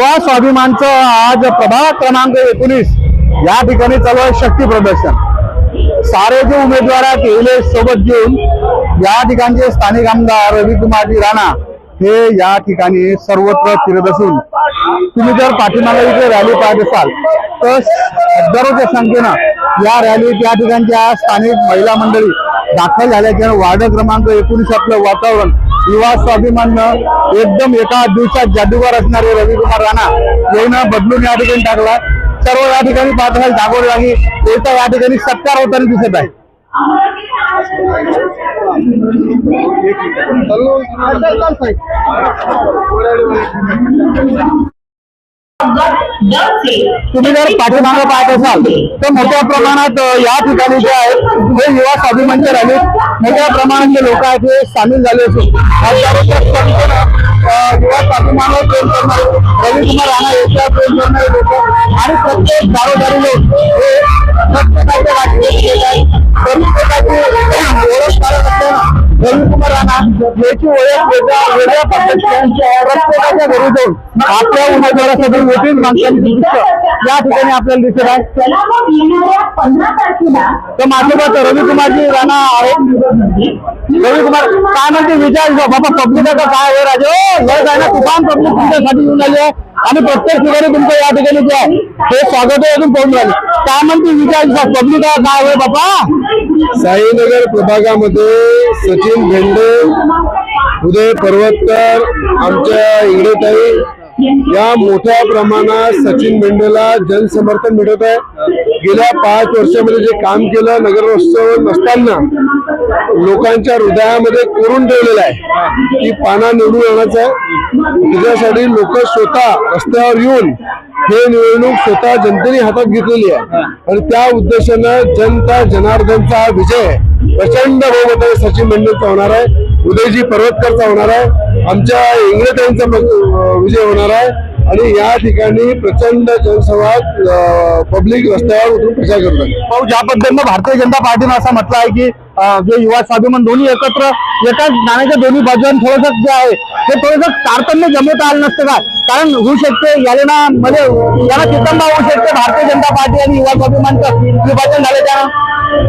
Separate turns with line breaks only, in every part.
स्वाभिमानचं आज प्रभाग क्रमांक एकोणीस. या ठिकाणी चालू आहे शक्ती प्रदर्शन. सारे जे उमेदवार आहेत सोबत घेऊन या ठिकाणचे स्थानिक आमदार रविकुमारजी राणा हे या ठिकाणी सर्वत्र फिरत असून तुम्ही जर पाठीमागे इथे रॅली पाहत असाल तर हजारोच्या संख्येनं या रॅलीत या ठिकाणच्या स्थानिक महिला मंडळी दाखल झाल्याच्या वार्ड क्रमांक एकोणीस आपलं वातावरण युवा स्वाभिमाननं एकदम एका दिवसात जादूगार असणारे रविकुमार राणा यानं बदलून या ठिकाणी टाकला सर्व या ठिकाणी पाहत असाल जागोजागी त्याचा या ठिकाणी सत्कार होताना दिसत आहे. तुम्ही जर पाठीमागं पाहत असाल तर मोठ्या प्रमाणात या ठिकाणी जे आहेत हे युवा स्वाभिमानच्या रॅलीत मोठ्या प्रमाणातले लोक आहेत हे सामील झाले असून युवा स्वाभिमानावर प्रेम करणारे रविकुमार राणा याच्यावर प्रेम करणारे लोक आणि प्रत्येक दारोदारी लोक हे प्रत्येकाच्या राजकीय नेते आहेत. प्रत्येकाची ओळख काढत असताना याची ओळख वेगळ्या वेगळ्या पद्धतीने प्रत्येकाच्या घरी जाऊन आपल्या उमेदवारासाठी मागताना दृश्य या ठिकाणी आपल्याला दिसत आहे. तर माझ्यासोबत रविकुमारजी राणा आहेत. रविकुमार काय म्हणते विचार बाबा पब्लिकाचं काय आहे राजे? लय काय ना तुफान पब्लिक तुमच्यासाठी येऊन आली आहे. आणि प्रत्येक ठिकाणी तुमचं या ठिकाणी जे आहे ते स्वागत आहे अजून पाहून राहिले काय म्हणते विचार पब्लिक काय होय बाबा
साईनगर प्रभागामध्ये सचिन भेंडे उदय पर्वतकर आमच्या इंगळेताई या मोठ्या प्रमाणात सचिन मेंढेला जनसमर्थन मिळत आहे. गेल्या पाच वर्षामध्ये जे काम केलं नगरोत्सव नसताना लोकांच्या हृदयामध्ये कोरून ठेवलेलं आहे. की पाना निवडून येण्याचं आहे. त्याच्यासाठी लोक स्वतः रस्त्यावर येऊन हे निवडणूक स्वतः जनतेने हातात घेतलेली आहे. आणि त्या उद्देशानं जनता जनार्दनचा हा विजय प्रचंड बहुमताने सचिन मंडळचा होणार आहे. उदयजी पर्वतकरचा होणार आहे. आमच्या इंग्रजांचा विजय होणार आहे. आणि या ठिकाणी प्रचंड जनसंवाद पब्लिक रस्त्यावर उतरून प्रचार करतात
भाऊ ज्या पद्धतीनं भारतीय जनता पार्टीनं असं म्हटलं आहे की जे युवा स्वाभिमान दोन्ही एकत्र एकाच नाण्याच्या दोन्ही बाजून थोडंसं जे आहे ते थोडंसं तारतम्य जमवता आलं नसतं का? कारण होऊ शकते याला ना मध्ये याला चितंबा होऊ शकते भारतीय जनता पार्टी आणि युवा स्वाभिमानचं विभाजन झाले त्या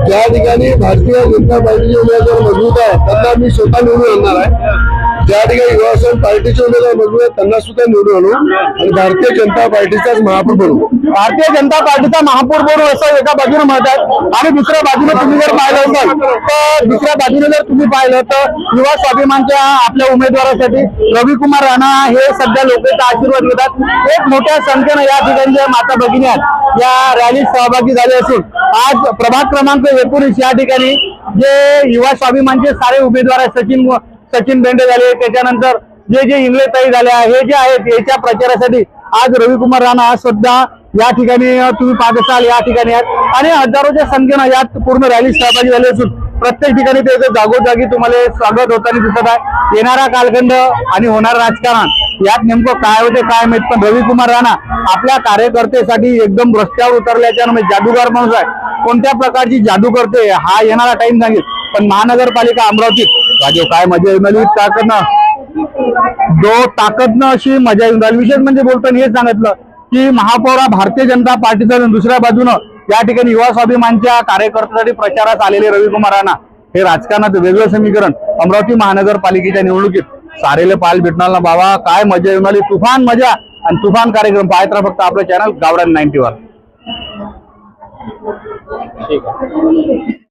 ज्या ठिकाणी भारतीय जनता पार्टीचे उमेदवार मजबूत आहे त्यांना मी स्वतः निवडून आणणार आहे. ज्या ठिकाणी युवासेन पार्टीचे उमेदवार बनवूया त्यांना सुद्धा निवडून आणू आणि भारतीय जनता पार्टीचाच महापौर बनवू
भारतीय जनता पार्टीचा महापौर बनवू असं एका बाजूने म्हणतात आणि दुसऱ्या बाजूने तुम्ही जर पाहिलं असाल तर दुसऱ्या बाजूने जर तुम्ही पाहिलं तर युवा स्वाभिमानच्या आपल्या उमेदवारासाठी रविकुमार राणा हे सध्या लोकांचा आशीर्वाद घेतात एक मोठ्या संख्येनं या ठिकाणी ज्या माता भगिनी आहेत या रॅलीत सहभागी झाले असून आज प्रभाग क्रमांक एकोणीस या ठिकाणी जे युवा स्वाभिमानचे सारे उमेदवार आहेत सचिन सचिन बेंडे झाले त्याच्यानंतर जे जे इंग्लेताई झाले हे जे आहेत याच्या प्रचारासाठी आज रविकुमार राणा सुद्धा या ठिकाणी तुम्ही पाहत असाल या ठिकाणी आहेत. आणि हजारोच्या संख्येनं यात पूर्ण रॅली सहभागी झाले असून प्रत्येक ठिकाणी ते जागोजागी तुम्हाला स्वागत होताना दिसत आहे. येणारा कालखंड आणि होणार राजकारण यात नेमकं काय होते काय माहीत पण रविकुमार राणा आपल्या कार्यकर्तेसाठी एकदम रस्त्यावर उतरल्याच्या म्हणजे जादूगार माणूस आहे. कोणत्या प्रकारची जादू करते हा येणारा टाइम सांगेल. पण महानगरपालिका अमरावतीत राजीव काय मजा येऊन आली? ताकदनं जो ताकदनं अशी मजा येऊन राहिली विशेष म्हणजे बोलताना हे सांगितलं की महापौर भारतीय जनता पार्टीचा दुसऱ्या बाजूनं या ठिकाणी युवा स्वाभिमानच्या कार्यकर्त्यासाठी प्रचारात आलेले रविकुमार राणा हे राजकारणात वेगळं समीकरण अमरावती महानगरपालिकेच्या निवडणुकीत सारेले पाल भेटणार ना बाबा. काय मजा येऊन आली? तुफान मजा आणि तुफान कार्यक्रम पाहत राहा फक्त आपलं चॅनल गावरान नाईन्टी वर